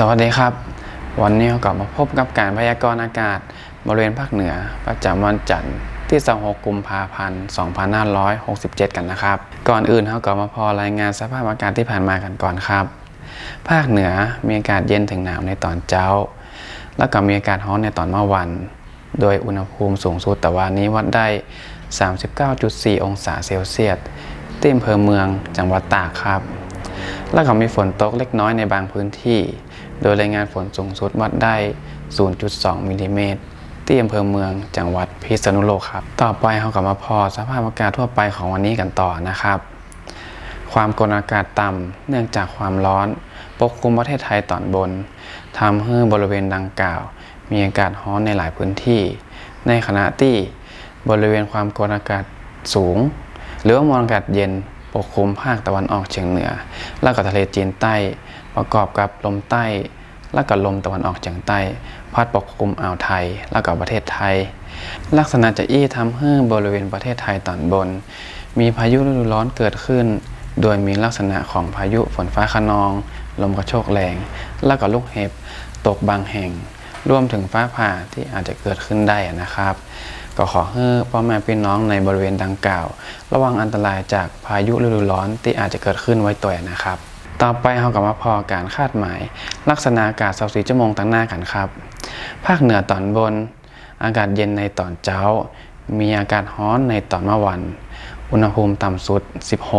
สวัสดีครับ วันนี้เรากลับมาพบกับการพยากรณ์อากาศบริเวณภาคเหนือ ประจำวันจันทร์ที่ 26 กุมภาพันธ์ 2567 กันนะครับ ก่อนอื่นเราก็มาพอรายงานสภาพอากาศที่ผ่านมากันก่อนครับ ภาคเหนือมีอากาศเย็นถึงหนาวในตอนเช้า แล้วก็มีอากาศร้อนในตอนเมื่อวัน โดยอุณหภูมิสูงสุดแต่วันนี้วัดได้ 39.4 องศาเซลเซียสที่อำเภอเมืองจังหวัดตากครับ แล้วก็มีฝนตกเล็กน้อยในบางพื้นที่ โดยรายงานฝนสูงสุดวัดได้ 0.2มิลลิเมตรที่อำเภอเมืองจังหวัดพิษณุโลกครับ ต่อไปเราก็มาพอสภาพอากาศทั่วไปของวันนี้กันต่อนะครับ ความกดอากาศต่ำเนื่องจากความร้อน ปกคลุมประเทศไทยตอนบนทำให้บริเวณดังกล่าว มีอากาศร้อนในหลายพื้นที่ ในขณะที่บริเวณความกดอากาศสูง หรือว่ามวลอากาศเย็น ปกคลุมภาคตะวันออกเฉียงเหนือ แล้วก็ทะเลจีนใต้ ประกอบกับลมใต้ แล้วก็ลมตะวันออกเฉียงใต้ พัดปกคลุมอ่าวไทย แล้วก็ประเทศไทย ลักษณะจะอี้ทำให้บริเวณประเทศไทยตอนบน มีพายุฤดูร้อนเกิดขึ้น โดยมีลักษณะของพายุฝนฟ้าคะนอง ลมกระโชกแรง แล้วก็ลูกเห็บตกบางแห่ง รวมถึงฟ้าผ่าที่อาจจะเกิดขึ้นได้นะครับ ก็ขอให้พ่อแม่พี่น้องในบริเวณดังกล่าว ระวังอันตรายจากพายุฤดูร้อนที่อาจจะเกิดขึ้นไว้ตัวนะครับ ต่อไปเราก็มาพอการคาดหมาย ลักษณะอากาศ24ชั่วโมงตั้งหน้ากันครับ ภาคเหนือตอนบน อากาศเย็นในตอนเช้า มีอากาศร้อนในตอนเมื่อวัน อุณหภูมิต่ำสุด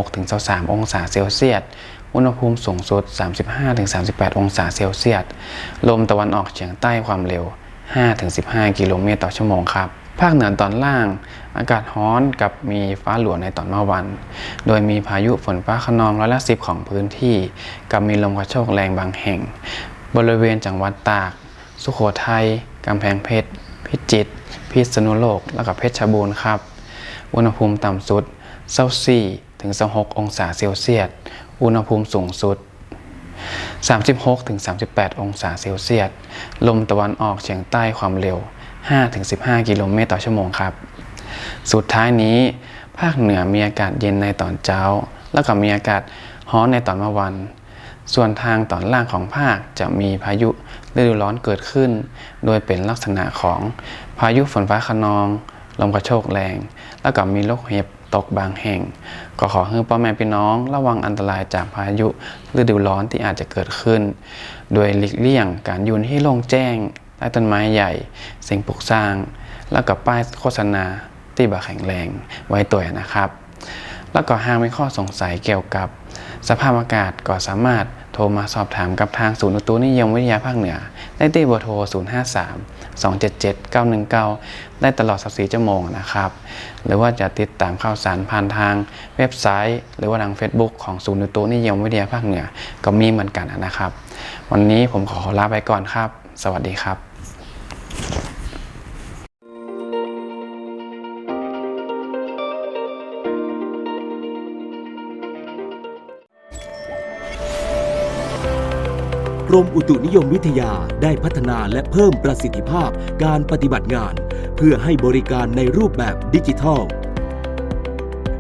16-23 องศาเซลเซียสอุณหภูมิสูงสุด 35-38 องศาเซลเซียส ลมตะวันออกเฉียงใต้ความเร็ว 5-15 กิโลเมตรต่อชั่วโมงครับ ภาคเหนือตอนล่าง อากาศร้อนกับมีฟ้าหลวในตอนเมื่อวัน โดยมีพายุฝนฟ้าขนองร้อยละสิบของพื้นที่ กับมีลมกระโชกแรงบางแห่ง บริเวณจังหวัดตาก สุโขทัยกำแพงเพชร พิจิตร พิษณุโลก และก็เพชรบูรณ์ครับ อุณหภูมิต่ำสุด24ถึง26องศาเซลเซียส อุณหภูมิสูงสุด 36ถึง38 องศาเซลเซียส ลมตะวันออกเฉียงใต้ความเร็ว 5-15 กิโลเมตรต่อชั่วโมงครับ สุดท้ายนี้ ภาคเหนือมีอากาศเย็นในตอนเช้า แล้วก็มีอากาศร้อนในตอนเมื่อวัน ส่วนทางตอนล่างของภาคจะมีพายุฤดูร้อนเกิดขึ้น โดยเป็นลักษณะของพายุฝนฟ้าคะนอง ลมกระโชกแรง แล้วก็มีลูกเห็บตกบางแห่ง ก็ขอให้พ่อแม่พี่น้องระวังอันตรายจากพายุฤดูร้อนที่อาจจะเกิดขึ้น โดยหลีกเลี่ยงการยืนที่โล่งแจ้ง ใต้ต้นไม้ใหญ่ สิ่งปลูกสร้าง แล้วก็ป้ายโฆษณาที่บาแข็งแรงไว้ตัวนะครับ แล้วก็หากมีข้อสงสัยเกี่ยวกับ สภาพอากาศก็สามารถโทรมาสอบถามกับทางศูนย์อุตุนิยมวิทยาภาคเหนือ ได้ที่เบอร์โทร 053 277 919 ได้ตลอด 24 ชั่วโมงนะครับ หรือว่าจะติดตามข่าวสารผ่านทางเว็บไซต์ หรือว่าทาง Facebook ของศูนย์อุตุนิยมวิทยาภาคเหนือ ก็มีเหมือนกันนะครับ วันนี้ผมขอลาไปก่อนครับ สวัสดีครับกรมอุตุนิยมวิทยาได้พัฒนาและเพิ่มประสิทธิภาพการปฏิบัติงาน เพื่อให้บริการในรูปแบบดิจิทัล